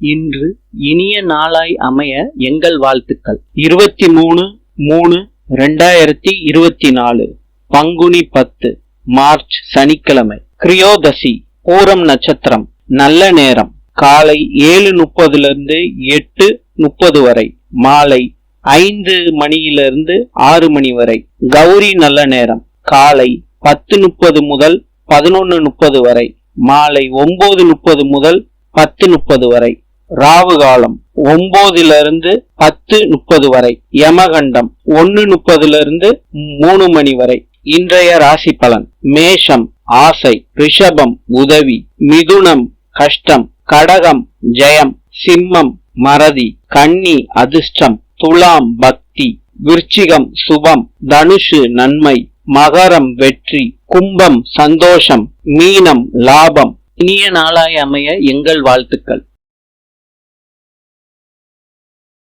இன்று இனிய நாளாய் அமைய எங்கள் வாழ்த்துக்கள். இருபத்தி மூணு மூணு ரெண்டாயிரத்தி இருபத்தி நாலு பங்குனி பத்து மார்ச் சனிக்கிழமை. கிரியோதசி பூரம் நட்சத்திரம் நல்ல நேரம். காலை ஏழு முப்பதுலேருந்து எட்டு முப்பது வரை. மாலை ஐந்து மணியிலிருந்து ஆறு மணி வரை. கௌரி நல்ல நேரம். காலை பத்து முப்பது முதல் பதினொன்று முப்பது வரை. மாலை ஒன்பது முப்பது முதல் பத்து முப்பது வரை. ராவு காலம் ஒன்பதுல இருந்து பத்து முப்பது வரை. யமகண்டம் ஒன்னு முப்பதுல இருந்து மூணு மணி வரை. இன்றைய ராசி பலன் மேஷம் ஆசை ரிஷபம் உதவி மிதுனம் கஷ்டம் கடகம் ஜெயம் சிம்மம் மறதி கன்னி அதிர்ஷ்டம் துலாம் பக்தி விருச்சிகம் சுபம் தனுஷு நன்மை மகரம் வெற்றி கும்பம் சந்தோஷம் மீனம் லாபம். இனிய நாளாய் அமைய எங்கள் வாழ்த்துக்கள்.